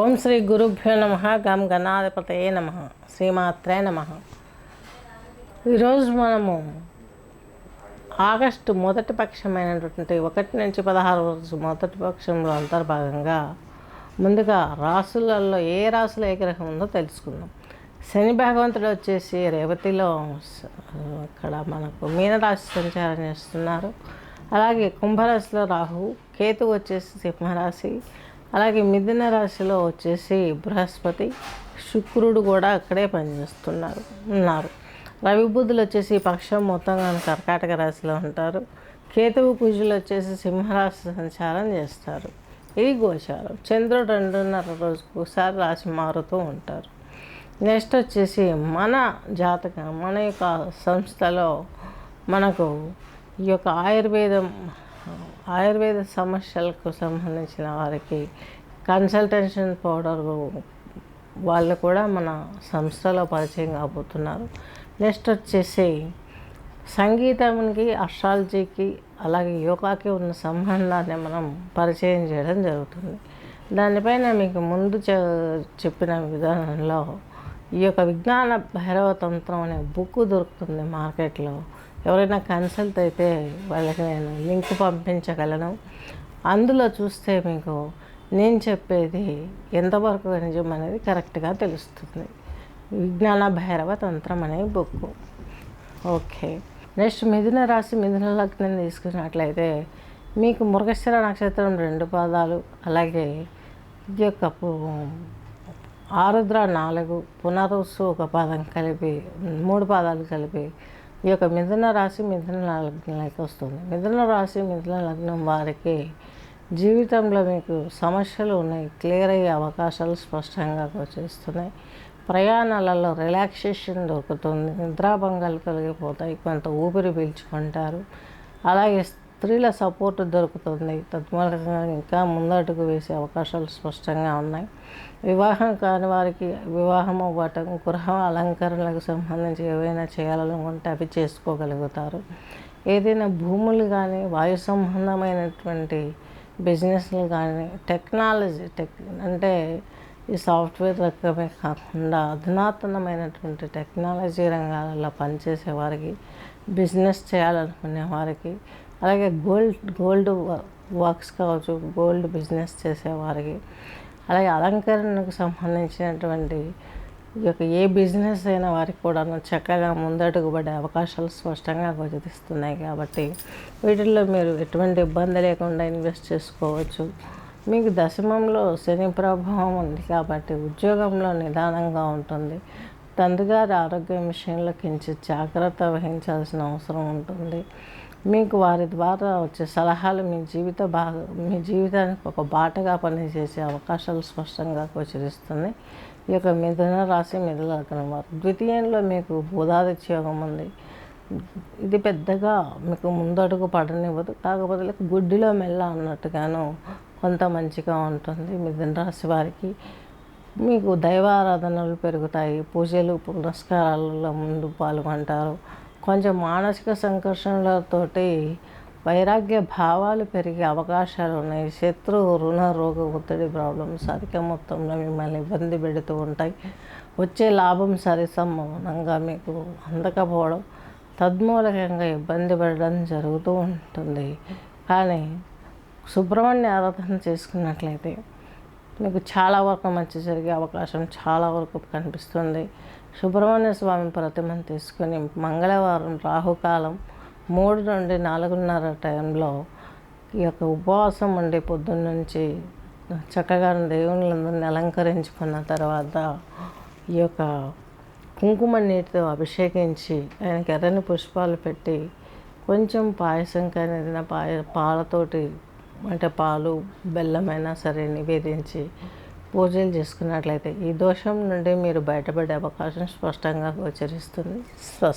ఓం శ్రీ గురుభ్యో నమ గం గణాధిపతయే నమ శ్రీమాత్రే నమ. ఈరోజు మనము ఆగస్టు మొదటి పక్షమైనటువంటి ఒకటి నుంచి పదహారు రోజు మొదటి పక్షంలో అంతర్భాగంగా ముందుగా రాసులలో ఏ రాసులో ఏ గ్రహం ఉందో తెలుసుకుందాం. శని భగవంతుడు వచ్చేసి రేవతిలో అక్కడ మనకు మీనరాశి సంచారం చేస్తున్నారు. అలాగే కుంభరాశిలో రాహు కేతు వచ్చేసి సింహరాశి అలాగే మిథున రాశిలో వచ్చేసి బృహస్పతి శుక్రుడు కూడా అక్కడే పనిచేస్తున్నారు ఉన్నారు. రవి బుద్ధులు వచ్చేసి పక్షం మొత్తంగా కర్కాటక రాశిలో ఉంటారు. కేతువు కుజులు వచ్చేసి సింహరాశి సంచారం చేస్తారు. ఇది గోచారం. చంద్రుడు రెండున్నర రోజుకు ఒకసారి రాశి మారుతూ ఉంటారు. నెక్స్ట్ వచ్చేసి మన జాతకం మన యొక్క సంస్థలో మనకు ఈ యొక్క ఆయుర్వేదం ఆయుర్వేద సమస్యలకు సంబంధించిన వారికి కన్సల్టేషన్ పౌడర్ వాళ్ళు కూడా మన సంస్థలో పరిచయం కాబోతున్నారు. నెక్స్ట్ వచ్చేసి సంగీతానికి అస్ట్రాలజీకి అలాగే యోగాకి ఉన్న సంబంధాన్ని మనం పరిచయం చేయడం జరుగుతుంది. దానిపైన మీకు ముందు చె- చెప్పిన విధానంలో ఈ యొక్క విజ్ఞాన భైరవ తంత్రం అనే బుక్ దొరుకుతుంది మార్కెట్లో. ఎవరైనా కన్సల్ట్ అయితే వాళ్ళకి నేను లింక్ పంపించగలను. అందులో చూస్తే మీకు నేను చెప్పేది ఎంతవరకు నిజం అనేది కరెక్ట్గా తెలుస్తుంది. విజ్ఞాన భైరవ తంత్రం అనే బుక్ ఓకే. నెక్స్ట్ మిథున రాశి మిథున లగ్నం తీసుకున్నట్లయితే మీకు మృగశిర నక్షత్రం రెండు పాదాలు అలాగే ఈ యొక్క పు- ఆరుద్ర నాలుగు పునరుసు ఒక పాదం కలిపి మూడు పాదాలు కలిపి ఈ యొక్క మిథున రాశి మిథున లగ్నంలోకి వస్తుంది. మిథున రాశి మిథున లగ్నం వారికి జీవితంలో మీకు సమస్యలు ఉన్నాయి. క్లియర్ అయ్యే అవకాశాలు స్పష్టంగా గోచరిస్తున్నాయి ప్రయాణాలలో రిలాక్సేషన్ దొరుకుతుంది. నిద్రాభంగాలు కలిగిపోతాయి. కొంత ఊపిరి పీల్చుకుంటారు. అలాగే స్త్రీల సపోర్ట్ దొరుకుతుంది. తద్మూలంగా ఇంకా ముందడుగు వేసే అవకాశాలు స్పష్టంగా ఉన్నాయి. వివాహం కాని వారికి వివాహం అవ్వటం గృహ అలంకరణలకు సంబంధించి ఏవైనా చేయాలనుకుంటే అవి చేసుకోగలుగుతారు. ఏదైనా భూములు కానీ వాయు సంబంధమైనటువంటి బిజినెస్లు కానీ టెక్నాలజీ టెక్ అంటే ఈ సాఫ్ట్వేర్ రకమే కాకుండా అధునాతనమైనటువంటి టెక్నాలజీ రంగాలలో పనిచేసే వారికి బిజినెస్ చేయాలనుకునే వారికి అలాగే గోల్డ్ గోల్డ్ వర్క్స్ కావచ్చు గోల్డ్ బిజినెస్ చేసేవారికి అలాగే అలంకరణకు సంబంధించినటువంటి ఈ యొక్క ఏ బిజినెస్ అయిన వారికి కూడా చక్కగా ముందడుగు పడే అవకాశాలు స్పష్టంగా గోచరిస్తున్నాయి కాబట్టి వీటిల్లో మీరు ఎటువంటి ఇబ్బంది లేకుండా ఇన్వెస్ట్ చేసుకోవచ్చు. మీకు దశమంలో శని ప్రభావం ఉంది కాబట్టి ఉద్యోగంలో నిదానంగా ఉంటుంది. తండ్రిగారి ఆరోగ్యం విషయంలో కించిత్ జాగ్రత్త వహించాల్సిన అవసరం ఉంటుంది. మీకు వారి ద్వారా వచ్చే సలహాలు మీ జీవిత భాగ మీ జీవితానికి ఒక బాటగా పనిచేసే అవకాశాలు స్పష్టంగా గోచరిస్తుంది. ఈ యొక్క మిథున రాశి మిథున వారు. ద్వితీయంలో మీకు బోధాదిత్య యోగం ఉంది. ఇది పెద్దగా మీకు ముందడుగు పడనివ్వదు. కాకపోతే గుడ్డిలో మెల్ల అన్నట్టుగాను కొంత మంచిగా ఉంటుంది మిథున రాశి వారికి. మీకు దైవారాధనలు పెరుగుతాయి. పూజలు పునస్కారాలలో ముందు పాల్గొంటారు. కొంచెం మానసిక సంఘర్షణలతోటి వైరాగ్య భావాలు పెరిగే అవకాశాలు ఉన్నాయి. శత్రు రుణ రోగ ఒత్తిడి ప్రాబ్లమ్స్ అధిక మొత్తంలో మిమ్మల్ని ఇబ్బంది పెడుతూ ఉంటాయి. వచ్చే లాభం సరిసమానంగా మీకు అందకపోవడం తద్మూలకంగా ఇబ్బంది పడడం జరుగుతూ ఉంటుంది. కానీ సుబ్రహ్మణ్య ఆరాధన చేసుకున్నట్లయితే మీకు చాలా వరకు మంచి జరిగే అవకాశం చాలా వరకు కనిపిస్తుంది. సుబ్రహ్మణ్య స్వామి ప్రతిమను తీసుకొని మంగళవారం రాహుకాలం మూడు నుండి నాలుగున్నర టైంలో ఈ యొక్క ఉపవాసం ఉండి పొద్దున్న నుంచి చక్కగా దేవుళ్ళందరినీ అలంకరించుకున్న తర్వాత ఈ యొక్క కుంకుమ నీటితో అభిషేకించి ఆయనకి ఎర్రని పుష్పాలు పెట్టి కొంచెం పాయసం కానీ ఏదైనా పాయ పాలతోటి అంటే పాలు బెల్లమైనా సరే నివేదించి పూజలు చేసుకున్నట్లయితే ఈ దోషం నుండి మీరు బయటపడే అవకాశం స్పష్టంగా గోచరిస్తుంది. స్వస్తి.